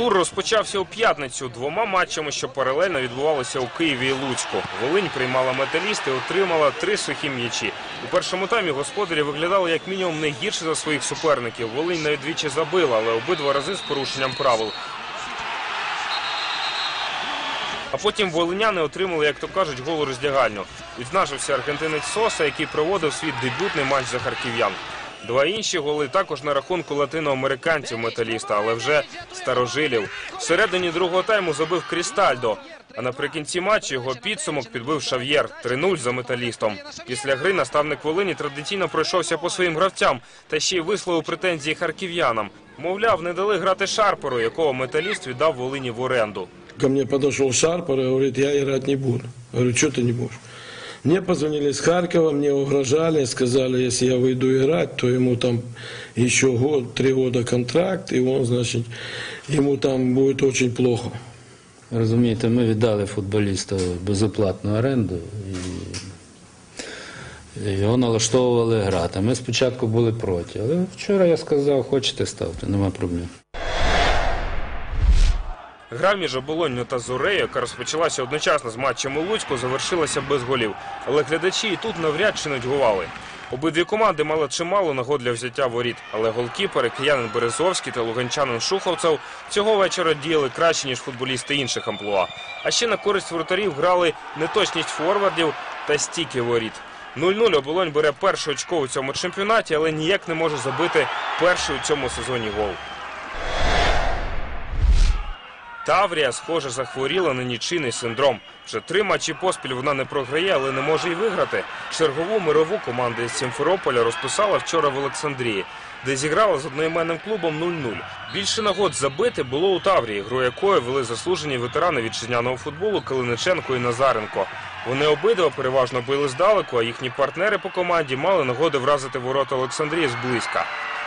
Тур розпочався у п'ятницю двома матчами, що паралельно відбувалися у Києві і Луцьку. Волинь приймала металіст і отримала три сухі м'ячі. У першому таймі господарі виглядали як мінімум не гірше за своїх суперників. Волинь навіть двічі забила, але обидва рази з порушенням правил. А потім волиняни отримали, як то кажуть, голу роздягальню. Відзначився аргентинець Соса, який проводив свій дебютний матч за харків'ян. Два інші голи також на рахунку латиноамериканців металіста, але вже старожилів. Всередині другого тайму забив Крістальдо. А наприкінці матчу його підсумок підбив Шав'єр 3-0 за металістом. Після гри наставник Волині традиційно пройшовся по своїм гравцям та ще й висловив претензії харків'янам. Мовляв, не дали грати Шарперу, якого металіст віддав Волині в оренду. Ко мне подошел Шарпер и говорит, я играть не буду. Говорю, что ты не будешь? Мне позвонили из Харькова, мне угрожали, сказали, если я выйду играть, то ему там еще год, три года контракт, и он, значит, ему там будет очень плохо. Розумієте, ми віддали футболісту безоплатну оренду і його налаштовували грати. Ми спочатку були проти, але вчора я сказав, хочете ставте, нема проблем. Гра між оболонню та Зорею, яка розпочалася одночасно з матчем у Луцьку, завершилася без голів. Але глядачі і тут навряд чи нудьгували. Обидві команди мали чимало нагод для взяття воріт, але голкіпери киянин Березовський та луганчанин Шуховцев цього вечора діяли краще, ніж футболісти інших амплуа. А ще на користь воротарів грали неточність форвардів та стіки воріт. 0-0 оболонь бере перше очко у цьому чемпіонаті, але ніяк не може забити перший у цьому сезоні гол. Таврія, схоже, захворіла на нічийний синдром. Вже три матчі поспіль вона не програє, але не може й виграти. Чергову мирову команда із Сімферополя розписала вчора в Олександрії, де зіграла з одноіменним клубом 0-0. Більше нагод забити було у Таврії, гру якої вели заслужені ветерани вітчизняного футболу Калиниченко і Назаренко. Вони обидва переважно били здалеку, а їхні партнери по команді мали нагоди вразити ворота Олександрії зблизька.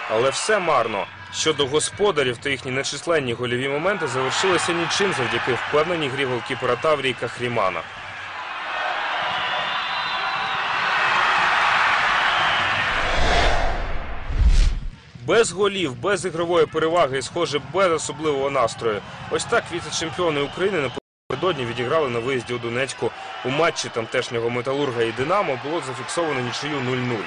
Але все марно. Щодо господарів, то їхні нечисленні гольові моменти завершилися нічим завдяки впевненій грі голкіпера Таврії Кахрімана. Без голів, без ігрової переваги і, схоже, без особливого настрою. Ось так віце-чемпіони України напередодні відіграли на виїзді у Донецьку. У матчі тамтешнього металурга і Динамо було зафіксовано нічию 0-0.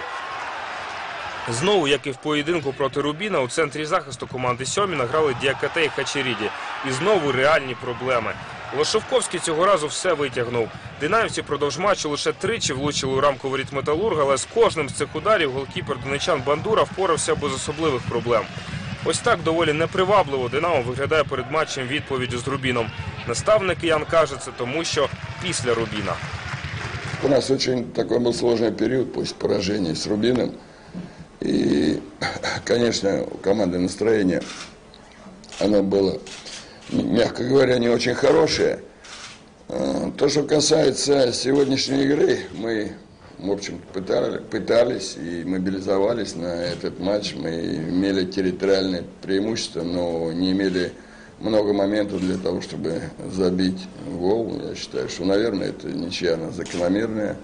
Знову, як і в поєдинку проти Рубіна, у центрі захисту команди Сьоміна грали Діакате і Хачеріді. І знову реальні проблеми. Лошовковський цього разу все витягнув. Динамівці продовж матчу лише тричі влучили у рамку воріт Металурга, але з кожним з цих ударів голкіпер донечан Бандура впорався без особливих проблем. Ось так доволі непривабливо Динамо виглядає перед матчем відповіддю з Рубіном. Наставник Ян каже це тому, що після Рубіна. У нас очень такой был сложный период после поражения с Рубином. И, конечно, у команды настроение, оно было, мягко говоря, не очень хорошее. А, То, что касается сегодняшней игры, мы, в общем, пытали- пытались и мобилизовались на этот матч. Мы имели территориальное преимущество, но не имели много моментов для того, чтобы забить гол. Я считаю, что, наверное, это ничья она закономерная.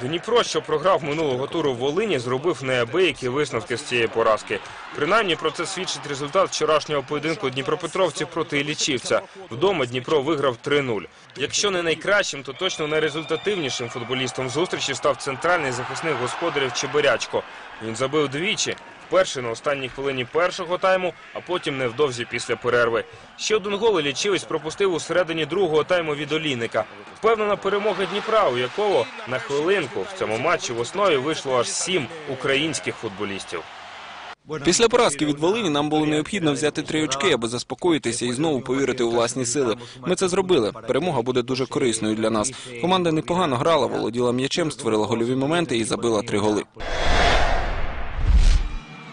Дніпро, що програв минулого туру в Волині, зробив неабиякі висновки з цієї поразки. Принаймні про це свідчить результат вчорашнього поєдинку Дніпропетровців проти Ілічівця. Вдома Дніпро виграв 3-0. Якщо не найкращим, то точно найрезультативнішим футболістом зустрічі став центральний захисник господарів Чебирячко. Він забив двічі. Перший на останній хвилині першого тайму, а потім невдовзі після перерви. Ще один гол Іллічівець пропустив у середині другого тайму від Олійника. Впевнена перемога Дніпра, у якого на хвилинку в цьому матчі в основі вийшло аж сім українських футболістів. Після поразки від Волині нам було необхідно взяти три очки, аби заспокоїтися і знову повірити у власні сили. Ми це зробили. Перемога буде дуже корисною для нас. Команда непогано грала, володіла м'ячем, створила гольові моменти і забила три голи.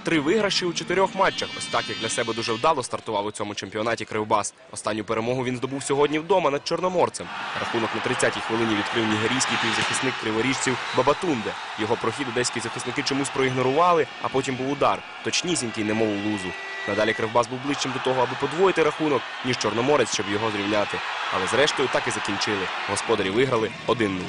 Три виграші у чотирьох матчах. Ось так як для себе дуже вдало стартував у цьому чемпіонаті Кривбас. Останню перемогу він здобув сьогодні вдома над Чорноморцем. Рахунок на 30-й хвилині відкрив нігерійський півзахисник криворіжців Бабатунде. Його прохід одеські захисники чомусь проігнорували, а потім був удар, точнісінький, немов у лузу. Надалі Кривбас був ближчим до того, аби подвоїти рахунок, ніж Чорноморець, щоб його зрівняти. Але зрештою так і закінчили. Господарі виграли 1-0.